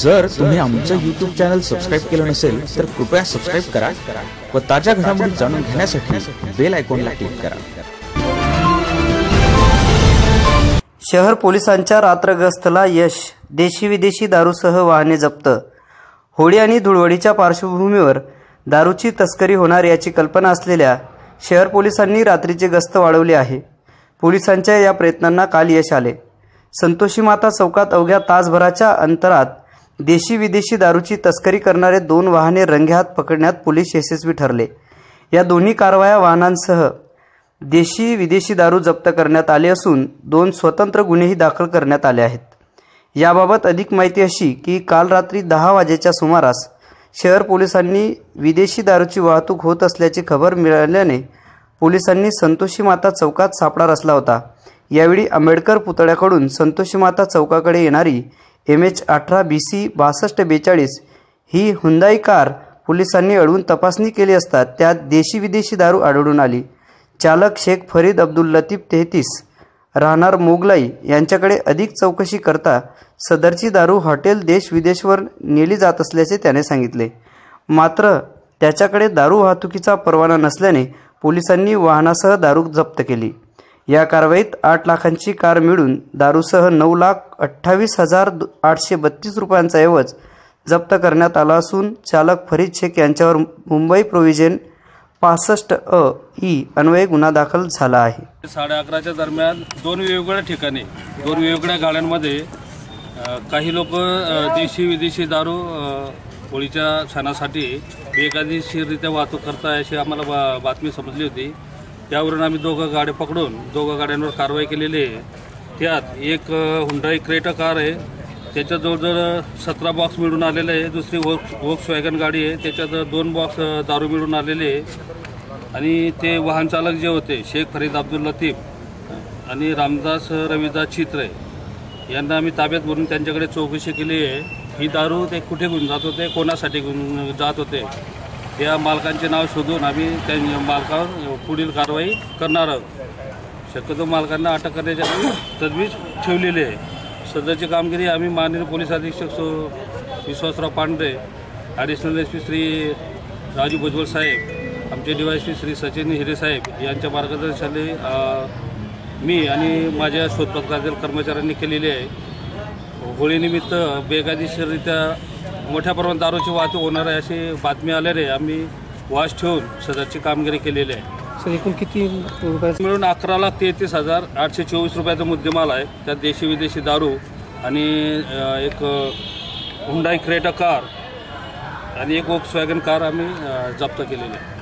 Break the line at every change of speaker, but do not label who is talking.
जर तुम्ही आमचं युट्यूब चॅनल सबस्क्राईब केलं नसेल तर कृपया सबस्क्राईब करा व ताज्या घडामोडी जाणून घेण्यासाठी बेल आयकॉनला क्लिक करा.
शहर पोलिसांच्या रात्रगस्तला यश देशी विदेशी दारूसह वाहने जप्त. होळी आणि धुळवडीच्या पार्श्वभूमीवर दारूची तस्करी होणार याची कल्पना असलेल्या शहर पोलिसांनी रात्रीची गस्त वाढवली आहे. पोलिसांच्या या प्रयत्नांना काल यश आले. संतोषी माता चौकात अवघ्या तासभराच्या अंतरात देशी विदेशी दारूची तस्करी करणारे दोन वाहने रंगेहात पकडण्यात पोलीस यशस्वी ठरले. या दोन्ही कारवाया वाहनांसह देशी विदेशी दारू जप्त करण्यात आले असून दोन स्वतंत्र गुन्हेही दाखल करण्यात आले आहेत. याबाबत अधिक माहिती अशी की काल रात्री दहा वाजेच्या सुमारास शहर पोलिसांनी विदेशी दारूची वाहतूक होत असल्याची खबर मिळाल्याने पोलिसांनी संतोषी माता चौकात सापळा रचला होता. यावेळी आंबेडकर पुतळ्याकडून संतोषी माता चौकाकडे येणारी एम एच अठरा बी सी बासष्ट बेचाळीस ही हुंदाई कार पोलिसांनी अडवून तपासणी केली असता त्यात देशी विदेशी दारू आढळून आली. चालक शेख फरीद अब्दुल लतीफ तेहतीस राहणार मोगलाई यांच्याकडे अधिक चौकशी करता सदरची दारू हॉटेल देश विदेशवर नेली जात असल्याचे त्याने सांगितले. मात्र त्याच्याकडे दारू वाहतुकीचा परवाना नसल्याने पोलिसांनी वाहनासह दारू जप्त केली. या कारवाईत आठ लाखांची कार मिळून दारूसह नऊ लाख अठ्ठावीस हजार आठशे बत्तीस रुपयांचा ऐवज जप्त करण्यात आला असून चालक फरीद शेख यांच्यावर मुंबई प्रोव्हिजन पासष्ट अ ई अन्वये गुन्हा दाखल झाला आहे.
साडे अकराच्या दरम्यान दोन वेगवेगळ्या ठिकाणी दोन वेगवेगळ्या गाड्यांमध्ये काही लोक देशी विदेशी दारू होळीच्या सणासाठी बेकायदेशीररित्या वाहतूक करताय अशी आम्हाला बा बातमी समजली होती. त्यावरून आम्ही दोघं गाड्या पकडून दोघं गाड्यांवर कारवाई केलेली आहे. त्यात एक हुंडाई क्रेटा कार आहे. त्याच्यात जवळजवळ सतरा बॉक्स मिळून आलेले आहे. दुसरी वोक्स वोक्स वॅगन गाडी आहे. त्याच्यात दोन बॉक्स दारू मिळून आलेले आहे. आणि ते वाहन चालक जे होते शेख फरीद अब्दुल लतीफ आणि रामदास रविदास चित्रे यांना आम्ही ताब्यात भरून त्यांच्याकडे चौकशी केली आहे. ही दारू ते कुठे घेऊन जात होते? कोणासाठी घेऊन जात होते? या मालकांचे नाव शोधून आम्ही त्या मालकावर पुढील कारवाई करणार आहोत. शक्यतो मालकांना अटक करण्याची तजवीज ठेवलेली आहे. सध्याची कामगिरी आम्ही माननीय पोलीस अधीक्षक so Vishwasrao Pandhare additional S P Shri Raju Bhujbal साहेब आमचे D Y P Shri Sachin Hire साहेब यांच्या मार्गदर्शनाने मी आणि माझ्या शोधपथकातील कर्मचाऱ्यांनी केलेली आहे. होळीनिमित्त बेकायदेशीररित्या मोठ्या प्रमाणात दारूची वाहतूक होणार आहे अशी बातमी आल्याने आम्ही वास ठेवून सदरची कामगिरी केलेली आहे.
सर एकूण किती रुपये
मिळून अकरा लाख तेहतीस हजार आठशे चोवीस रुपयाचा मुद्देमाल आहे. त्यात देशी विदेशी दारू आणि अ, एक हुंडाई क्रेटा कार आणि एक वॉक्स वॅगन कार आम्ही अ, जप्त केलेली आहे.